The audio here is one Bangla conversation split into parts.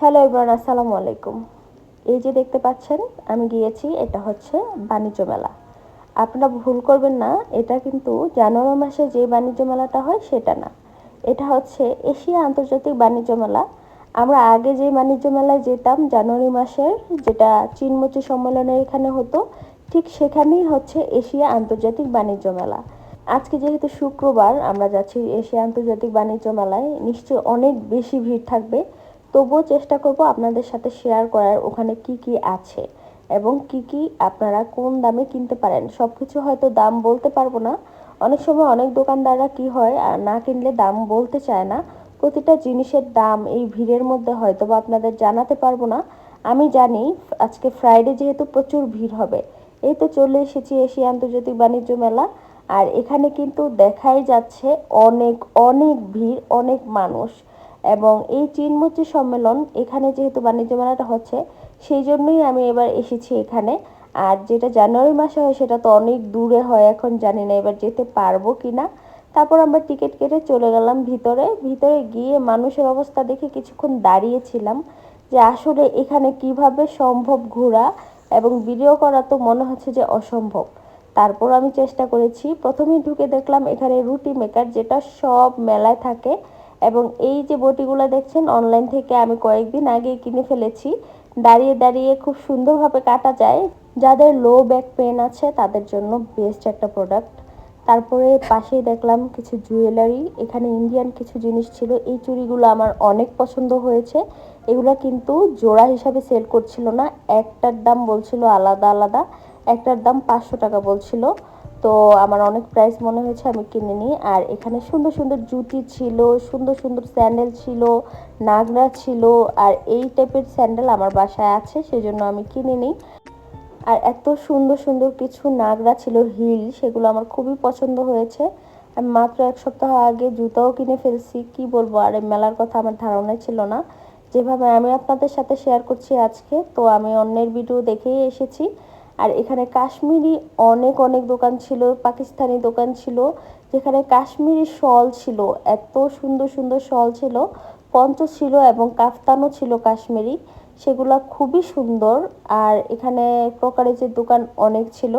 হ্যালো ইবরান আসসালামু আলাইকুম। এই যে দেখতে পাচ্ছেন, আমি গিয়েছি, এটা হচ্ছে বাণিজ্য মেলা। আপনারা ভুল করবেন না, এটা কিন্তু জানুয়ারি মাসে যে বাণিজ্য মেলাটা হয়, সেটা না। এটা হচ্ছে এশিয়া আন্তর্জাতিক বাণিজ্য মেলা। আমরা আগে যে বাণিজ্য মেলায় যেতাম, জানুয়ারি মাসের, যেটা চীনমুচি সম্মেলনের এখানে হতো, ঠিক সেখানেই হচ্ছে এশিয়া আন্তর্জাতিক বাণিজ্য মেলা। আজকে যেহেতু শুক্রবার, আমরা যাচ্ছি এশিয়া আন্তর্জাতিক বাণিজ্য মেলায়, নিশ্চয়ই অনেক বেশি ভিড় থাকবে। তবুও চেষ্টা করব আপনাদের সাথে শেয়ার করার ওখানে কি কি আছে এবং কি কি আপনারা কোন দামে কিনতে পারেন। সব কিছু হয়তো দাম বলতে পারব না। অনেক সময় অনেক দোকানদাররা কি হয় আর না কিনলে দাম বলতে চায় না। প্রতিটা জিনিসের দাম এই ভিড়ের মধ্যে হয়তো বা আপনাদের জানাতে পারব না। আমি জানি, আজকে ফ্রাইডে যেহেতু প্রচুর ভিড় হবে। এই তো চলে এসেছি এশিয়া আন্তর্জাতিক বাণিজ্য মেলা। আর এখানে কিন্তু দেখাই যাচ্ছে অনেক অনেক ভিড়, অনেক মানুষ। এবং এই চিনমুচি সম্মেলন এখানে যেহেতু বাণিজ্য মেলাটা হচ্ছে, সেই জন্যই আমি এবার এসেছি এখানে। আর যেটা জানুয়ারি মাসে হয়, সেটা তো অনেক দূরে হয়, এখন জানি না এবার যেতে পারব কি না তারপর আমরা টিকিট কেটে চলে গেলাম ভিতরে। ভিতরে গিয়ে মানুষের অবস্থা দেখে কিছুক্ষণ দাঁড়িয়েছিলাম যে আসলে এখানে কীভাবে সম্ভব ঘোরা এবং ভিডিও করা তো মনে হচ্ছে যে অসম্ভব। তারপর আমি চেষ্টা করেছি। প্রথমেই ঢুকে দেখলাম এখানে রুটি মেকার, যেটা সব মেলায় থাকে। এবং এই যে বটিগুলো দেখছেন অনলাইন থেকে আমি কয়েকদিন আগে কিনে ফেলেছি। দাঁড়িয়ে দাঁড়িয়ে খুব সুন্দরভাবে কাটা যায়। যাদের লো ব্যাক পেন আছে, তাদের জন্য বেস্ট একটা প্রোডাক্ট তারপরে পাশেই দেখলাম কিছু জুয়েলারি এখানে ইন্ডিয়ান কিছু জিনিস ছিল। এই চুড়িগুলো আমার অনেক পছন্দ হয়েছে। এগুলো কিন্তু জোড়া হিসাবে সেল করছিল না। একটার দাম বলছিল আলাদা আলাদা, একটার দাম পাঁচশো টাকা বলছিল। তো আমার অনেক প্রাইস মনে হয়েছে, আমি কিনে নিই। আর এখানে সুন্দর সুন্দর জুতি ছিল, সুন্দর সুন্দর স্যান্ডেল ছিল, নাগরা ছিল, আর এই টাইপের স্যান্ডেল আমার বাসায় আছে, সেজন্য আমি কিনে নিই। আর এত সুন্দর সুন্দর কিছু নাগরা ছিল, হিল, সেগুলো আমার খুবই পছন্দ হয়েছে। আমি মাত্র এক সপ্তাহ আগে জুতাও কিনে ফেলছি, কি বলব, আর মেলার কথা আমার ধারণাই ছিল না। যেভাবে আমি আপনাদের সাথে শেয়ার করছি আজকে, তো আমি অন্যের ভিডিও দেখেই এসেছি। আর এখানে কাশ্মীরি অনেক অনেক দোকান ছিল, পাকিস্তানি দোকান ছিল, যেখানে কাশ্মীরি শল ছিল, এত সুন্দর সুন্দর শল ছিল, পঞ্চ ছিল এবং কাফতানও ছিল কাশ্মীরি, সেগুলা খুবই সুন্দর। আর এখানে ক্রোকারিজের দোকান অনেক ছিল।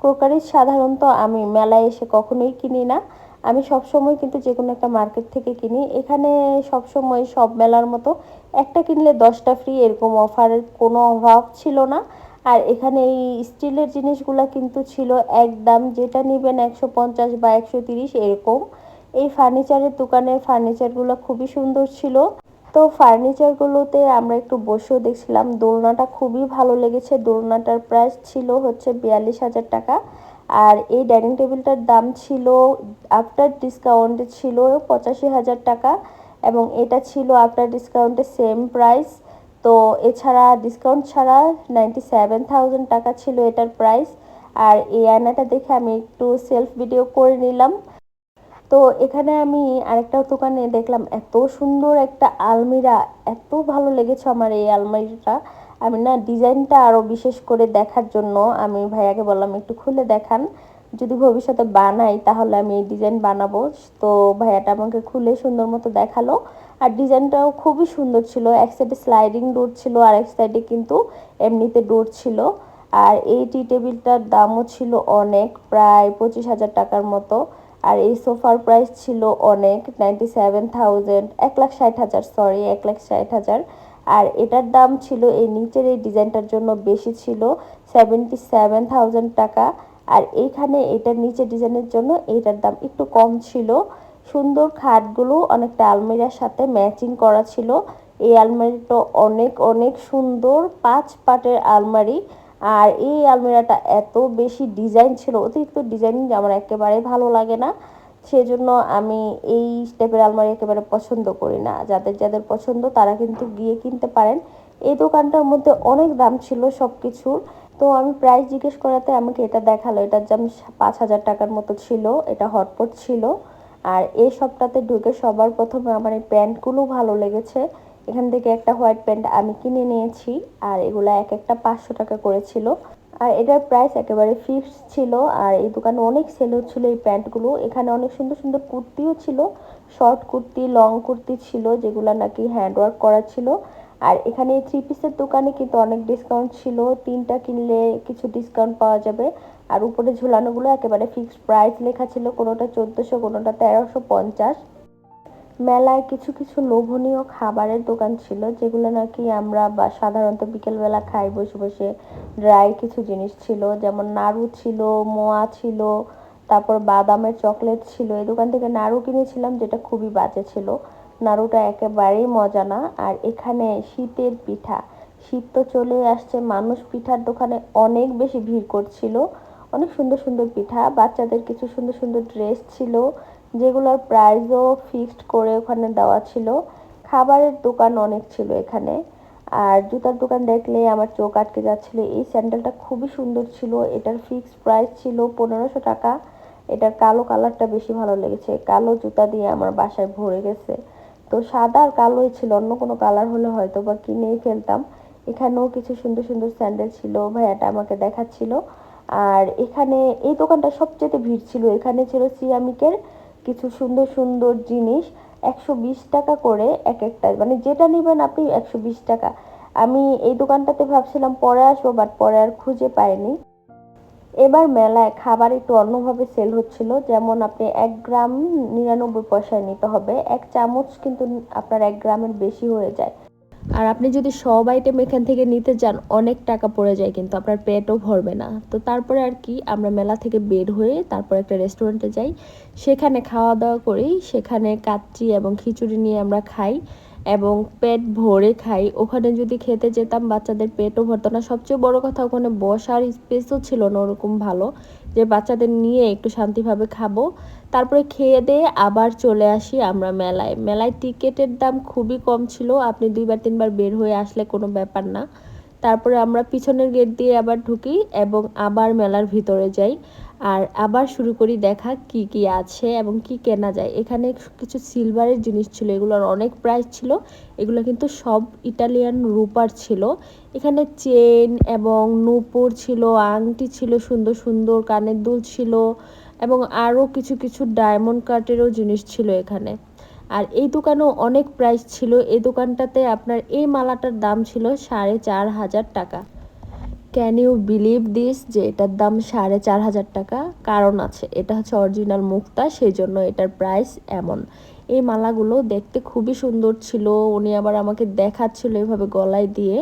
ক্রোকারিজ সাধারণত আমি মেলায় এসে কখনোই কিনি না। আমি সবসময় কিন্তু যে কোনো একটা মার্কেট থেকে কিনি। এখানে সবসময় সব মেলার মতো একটা কিনলে দশটা ফ্রি এরকম অফারের কোনো অভাব ছিল না। আর এখানে এই স্টিলের জিনিসগুলো কিন্তু ছিল একদম যেটা নেবেন একশো পঞ্চাশ বা একশো তিরিশ এরকম। এই ফার্নিচারের দোকানের ফার্নিচারগুলো খুবই সুন্দর ছিল। তো ফার্নিচারগুলোতে আমরা একটু বসেও দেখছিলাম। দোলনাটা খুবই ভালো লেগেছে। দোলনাটার প্রাইস ছিল হচ্ছে বিয়াল্লিশ হাজার টাকা। আর এই ডাইনিং টেবিলটার দাম ছিল আফটার ডিসকাউন্টে ছিল পঁচাশি হাজার টাকা এবং এটা ছিল আফটার ডিসকাউন্টে সেম প্রাইস তো এছাড়া ডিসকাউন্ট ছাড়া নাইনটি সেভেন থাউজেন্ড টাকা ছিল এটার প্রাইস আর এই আয়নাটা দেখে আমি একটু সেলফ ভিডিও করে নিলাম। তো এখানে আমি আরেকটা দোকানে দেখলাম, এত সুন্দর একটা আলমিরা, এত ভালো লেগেছে আমার এই আলমারিটা। আমি না ডিজাইনটা আরও বিশেষ করে দেখার জন্য আমি ভাইয়াকে বললাম, একটু খুলে দেখান। যদি ভবিষ্যতে বানাই, তাহলে আমি এই ডিজাইন বানাবো। তো ভাইয়াটা আমাকে খুলে সুন্দর মতো দেখাল। আর ডিজাইনটাও খুবই সুন্দর ছিল। এক সাইডে স্লাইডিং ডোর ছিল, আর এক সাইডে কিন্তু এমনিতে ডোর ছিল। আর এই টি টেবিলটার দামও ছিল অনেক, প্রায় পঁচিশ হাজার টাকার মতো। আর এই সোফার প্রাইস ছিল অনেক নাইনটি সেভেন থাউজেন্ড এক লাখ ষাট হাজার সরি এক লাখ ষাট হাজার। আর এটার দাম ছিল, এই নিচের এই ডিজাইনটার জন্য বেশি ছিল সেভেন্টি সেভেন থাউজেন্ড টাকা। আর এইখানে এটার নিচে ডিজাইনের জন্য এটার দাম একটু কম ছিল। সুন্দর খাটগুলো অনেকটা আলমিরার সাথে ম্যাচিং করা ছিল। এই আলমারিটা অনেক অনেক সুন্দর পাঁচ পাটের আলমারি। আর এই আলমিরাটা এত বেশি ডিজাইন ছিল, অতিরিক্ত ডিজাইন আমার একেবারে ভালো লাগে না। সেজন্য আমি এই টাইপের আলমারি একেবারে পছন্দ করি না। যাদের যাদের পছন্দ তারা কিন্তু গিয়ে কিনতে পারেন। এই দোকানটার মধ্যে অনেক দাম ছিল সব কিছুর তো আমি প্রাইস জিজ্ঞেস করাতে আমাকে এটা দেখাল এটার দাম পাঁচ হাজার টাকার মতো ছিল, এটা হটপট ছিল। আর এই সবটাতে ঢুকে সবার প্রথমে আমার এই প্যান্টগুলো ভালো লেগেছে। এখান থেকে একটা হোয়াইট প্যান্ট আমি কিনে নিয়েছি, আর এগুলো এক একটা পাঁচশো টাকা করেছিল। আর এটার প্রাইস একেবারে ফিক্সড ছিল, আর এই দোকানে অনেক সেল হচ্ছিল এই প্যান্টগুলো। এখানে অনেক সুন্দর সুন্দর কুর্তিও ছিল শর্ট কুর্তি লং কুর্তি ছিল, যেগুলো নাকি হ্যান্ডওয়ার্ক করা ছিল। আর এখানে থ্রি পিসের দোকানে কিন্তু অনেক ডিসকাউন্ট ছিল। তিনটা কিনলে কিছু ডিসকাউন্ট পাওয়া যাবে। আর উপরে ঝুলানোগুলো একেবারে ফিক্সড প্রাইস লেখা ছিল, কোনোটা চোদ্দোশো, কোনোটা তেরোশো পঞ্চাশ। মেলায় কিছু কিছু লোভনীয় খাবারের দোকান ছিল, যেগুলো নাকি আমরা বা সাধারণত বিকেলবেলা খাই, বসে বসে ড্রাই কিছু জিনিস ছিল। যেমন নাড়ু ছিল, মোয়া ছিল, তারপর বাদামের চকলেট ছিল। এই দোকান থেকে নাড়ু কিনেছিলাম, যেটা খুবই বাজে ছিল। নাড়ুটা একেবারেই মজা না। আর এখানে শীতের পিঠা। শীত তো চলে আসছে, মানুষ পিঠার দোকানে অনেক বেশি ভিড় করছিল। অনেক সুন্দর সুন্দর পিঠা, বাচ্চাদের কিছু সুন্দর সুন্দর ড্রেস ছিল, যেগুলোর প্রাইসও ফিক্সড করে ওখানে দেওয়া ছিল। খাবারের দোকান অনেক ছিল এখানে। আর জুতার দোকান দেখলে আমার চোখ আটকে যাচ্ছিল, এই স্যান্ডেলটা খুবই সুন্দর ছিল। এটার ফিক্সড প্রাইস ছিল পনেরোশো টাকা। এটার কালো কালারটা বেশি ভালো লেগেছে। কালো জুতা দিয়ে আমার বাসায় ভরে গেছে। তো সাদা আর কালোই ছিল, অন্য কোনো কালার হলে হয়তো বা কিনেই ফেলতাম। এখানেও কিছু সুন্দর সুন্দর স্যান্ডেল ছিল, ভাইয়াটা আমাকে দেখাচ্ছিল। আর এখানে এই দোকানটা সবচেয়ে ভিড় ছিল, এখানে ছিল সিরামিকের কিছু সুন্দর সুন্দর জিনিস, একশো বিশ টাকা করে এক একটা মানে যেটা নেবেন আপনি একশো বিশ টাকা। আমি এই দোকানটাতে ভাবছিলাম পরে আসব বাট পরে আর খুঁজে পাইনি। এবার মেলায় খাবার একটু অন্যভাবে সেল হচ্ছিল। যেমন আপনি এক গ্রাম নিরানব্বই পয়সায় নিতে হবে। এক চামচ কিন্তু আপনার এক গ্রামের বেশি হয়ে যায়। আর আপনি যদি সব আইটেম এখান থেকে নিতে যান, অনেক টাকা পড়ে যায় কিন্তু আপনার পেটও ভরবে না। তো তারপরে আর কি, আমরা মেলা থেকে বের হয়ে তারপর একটা রেস্টুরেন্টে যাই। সেখানে খাওয়া দাওয়া করি। সেখানে কাচ্চি এবং খিচুড়ি নিয়ে আমরা খাই। এবং পেট ভরে খাই। ওখানে যদি খেতে যেতাম, বাচ্চাদের পেটও ভরতো না। সবচেয়ে বড় কথা, ওখানে বসার স্পেসও ছিল না ওরকম ভালো যে বাচ্চাদের নিয়ে একটু শান্তিভাবে খাব। তারপরে খেয়ে দিয়ে আবার চলে আসি আমরা মেলায়। মেলায় টিকিটের দাম খুবই কম ছিল। আপনি দুইবার, তিনবার বের হয়ে আসলে কোনো ব্যাপার না। তারপরে আমরা পিছনের গেট দিয়ে আবার ঢুকি এবং আবার মেলার ভিতরে যাই। আর আবার শুরু করি দেখা কি কি আছে এবং কি কেনা যায়। এখানে কিছু সিলভারের জিনিস ছিল, এগুলোর অনেক প্রাইস ছিল। এগুলো কিন্তু সব ইটালিয়ান রূপার ছিল। এখানে চেন এবং নূপুর ছিল, আংটি ছিল, সুন্দর সুন্দর কানের দুল ছিল এবং আরও কিছু কিছু ডায়মন্ড কাটেরও জিনিস ছিল এখানে। আর এই দোকানেও অনেক প্রাইস ছিল। এই দোকানটাতে আপনার এই মালাটার দাম ছিল সাড়ে চার হাজার টাকা। ক্যান ইউ বিলিভ দিস যে এটার দাম সাড়ে চার হাজার টাকা। কারণ আছে, এটা হচ্ছে অরিজিনাল মুক্তা সেই জন্য এটার প্রাইস এমন। এই মালাগুলো দেখতে খুবই সুন্দর ছিল, উনি আবার আমাকে দেখাচ্ছিল এভাবে গলায় দিয়ে।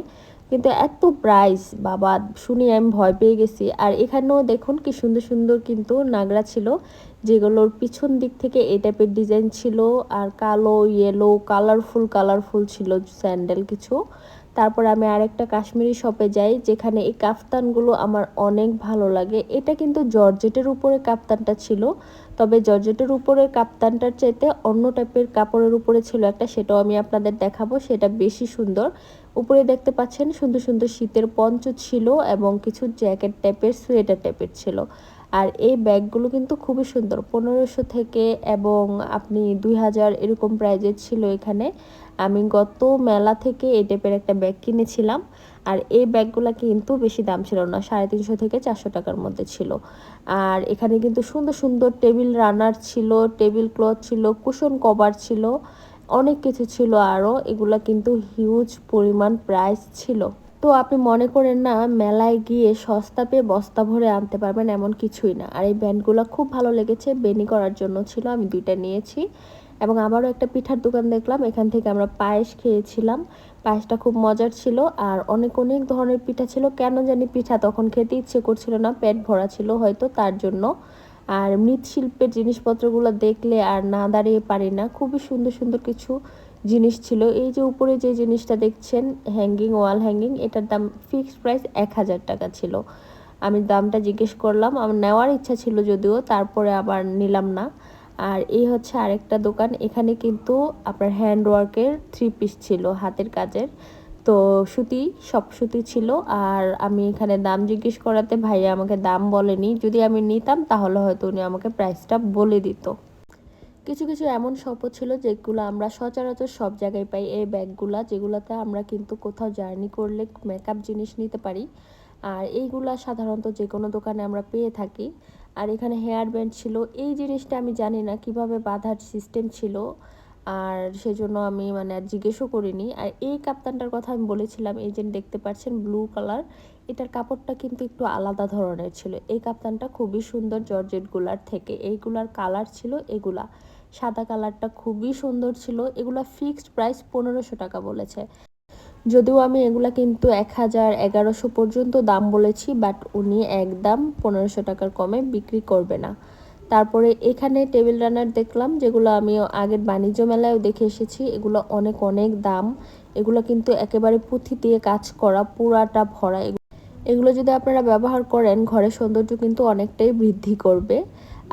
কিন্তু এত প্রাইস বাবা, শুনি আমি ভয় পেয়ে গেছি। আর এখানেও দেখুন কি সুন্দর সুন্দর কিন্তু নাগরা ছিল, যেগুলোর পিছন দিক থেকে এই টাইপের ডিজাইন ছিল। আর কালো ইয়েলো কালারফুল কালারফুল ছিল স্যান্ডেল কিছু। তারপর আমি আরেকটা কাশ্মীরি শপে যাই, যেখানে এই কাফতানগুলো আমার অনেক ভালো লাগে। এটা কিন্তু জর্জেটের উপরে কাপ্তানটা ছিল, তবে জর্জেটের উপরের কাপ্তানটার চাইতে অন্য টাইপের কাপড়ের উপরে ছিল একটা, সেটাও আমি আপনাদের দেখাবো, সেটা বেশি সুন্দর। উপরে দেখতে পাচ্ছেন সুন্দর সুন্দর শীতের পঞ্চ ছিল এবং কিছু জ্যাকেট টাইপের সোয়েটার টাইপের ছিল। আর এই ব্যাগগুলো কিন্তু খুবই সুন্দর। পনেরোশো থেকে এবং আপনি দুই হাজার এরকম প্রাইজের ছিল এখানে। আমি গত মেলা থেকে এই টাইপের একটা ব্যাগ কিনেছিলাম। আর এই ব্যাগগুলো কিন্তু বেশি দাম ছিল না, সাড়ে তিনশো থেকে চারশো টাকার মধ্যে ছিল। আর এখানে কিন্তু সুন্দর সুন্দর টেবিল রানার ছিল টেবিল ক্লথ ছিল কুশন কভার ছিল, অনেক কিছু ছিল আরও এগুলা কিন্তু হিউজ পরিমাণ প্রাইস ছিল। তো আপনি মনে করেন না, মেলায় গিয়ে সস্তা পেয়ে বস্তা ভরে আনতে পারবেন এমন কিছুই না। আর এই ব্যান্ডগুলো খুব ভালো লেগেছে বেনি করার জন্য ছিল, আমি দুইটা নিয়েছি। এবং আবারও একটা পিঠার দোকান দেখলাম, এখান থেকে আমরা পায়েস খেয়েছিলাম। পায়েসটা খুব মজার ছিল, আর অনেক অনেক ধরনের পিঠা ছিল। কেন জানি পিঠা তখন খেতে ইচ্ছে করছিল না, পেট ভরা ছিল হয়তো তার জন্য। আর মৃৎশিল্পের জিনিসপত্রগুলো দেখলে আর না দাঁড়িয়ে পারি না। খুবই সুন্দর সুন্দর কিছু জিনিস ছিল। এই যে উপরে যে জিনিসটা দেখছেন হ্যাঙ্গিং ওয়াল হ্যাঙ্গিং এটার দাম ফিক্সড প্রাইস এক হাজার টাকা ছিল। আমি দামটা জিজ্ঞেস করলাম, আমার নেওয়ার ইচ্ছা ছিল যদিও, তারপরে আবার নিলাম না। আর এই হচ্ছে আরেকটা দোকান, এখানে কিন্তু আপনার হ্যান্ড ওয়ার্কের থ্রি পিস ছিল হাতের কাজের। তো সুতি, সব সুতি ছিল। আর আমি এখানে দাম জিজ্ঞেস করাতে ভাইয়া আমাকে দাম বলেনি। যদি আমি নিতাম, তাহলে হয়তো উনি আমাকে প্রাইসটা বলে দিত। কিছু কিছু এমন শপও ছিল যেগুলো আমরা সচরাচর সব জায়গায় পাই। এই ব্যাগগুলা যেগুলোতে আমরা কিন্তু কোথাও জার্নি করলে মেকআপ জিনিস নিতে পারি। আর এইগুলা সাধারণত যে কোনো দোকানে আমরা পেয়ে থাকি। আর এখানে হেয়ার ব্যান্ড ছিল। এই জিনিসটা আমি জানি না কীভাবে বাঁধার সিস্টেম ছিল। আর সেজন্য আমি মানে আর জিজ্ঞেসও করিনি। আর এই কাপ্তানটার কথা আমি বলেছিলাম, এই যে দেখতে পাচ্ছেন ব্লু কালার এটার কাপড়টা কিন্তু একটু আলাদা ধরনের ছিল। এই কাপ্তানটা খুবই সুন্দর জর্জেটগুলার থেকে। এইগুলার কালার ছিল এগুলা। সাদা কালারটা খুবই সুন্দর ছিল। এগুলা ফিক্সড প্রাইস পনেরোশো টাকা বলেছে। যদিও আমি এগুলা কিন্তু এক হাজার এগারোশো পর্যন্ত দাম বলেছি, বাট উনি একদম পনেরোশো টাকার কমে বিক্রি করবে না। তারপরে এখানে টেবিল রানার দেখলাম, যেগুলো আমি আগের বাণিজ্য মেলায়ও দেখে এসেছি। এগুলো অনেক অনেক দাম। এগুলো কিন্তু একেবারে পুঁথি দিয়ে কাজ করা, পুরাটা ভরা। এগুলো যদি আপনারা ব্যবহার করেন, ঘরের সৌন্দর্য কিন্তু অনেকটাই বৃদ্ধি করবে।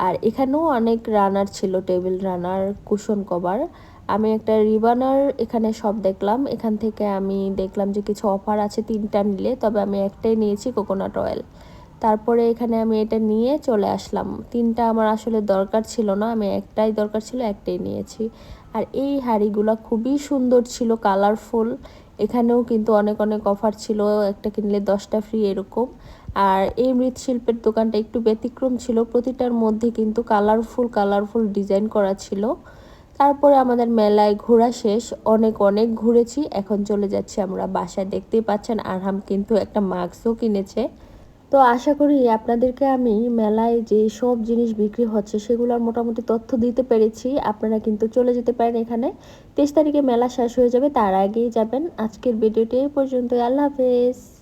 আর এখানেও অনেক রানার ছিল, টেবিল রানার, কুশন কভার। আমি একটা রিবানার এখানে সব দেখলাম। এখান থেকে আমি দেখলাম যে কিছু অফার আছে তিনটা নিলে, তবে আমি একটাই নিয়েছি কোকোনাট অয়েল। তারপরে এখানে আমি এটা নিয়ে চলে আসলাম। তিনটা আমার আসলে দরকার ছিল না, আমি একটাই দরকার ছিল, একটাই নিয়েছি। আর এই হাড়িগুলো খুবই সুন্দর ছিল, কালারফুল। এখানেও কিন্তু অনেক অনেক অফার ছিল, একটা কিনলে দশটা ফ্রি এরকম। আর এই মৃৎশিল্পের দোকানটা একটু ব্যতিক্রম ছিল, প্রতিটার মধ্যে কিন্তু কালারফুল কালারফুল ডিজাইন করা ছিল। তারপরে আমাদের মেলায় ঘোরা শেষ, অনেক অনেক ঘুরেছি, এখন চলে যাচ্ছি আমরা বাসায়। দেখতেই পাচ্ছেন আরহাম কিন্তু একটা মাস্কও কিনেছে। তো আশা করি আপনাদেরকে আমি মেলায় যে সব জিনিস বিক্রি হচ্ছে সেগুলোর মোটামুটি তথ্য দিতে পেরেছি। আপনারা কিন্তু চলে যেতে পারেন এখানে। তেইশ তারিখে মেলা শেষ হয়ে যাবে, তার আগেই যাবেন। আজকের ভিডিওটি এই পর্যন্ত আল্লাহ হাফেজ।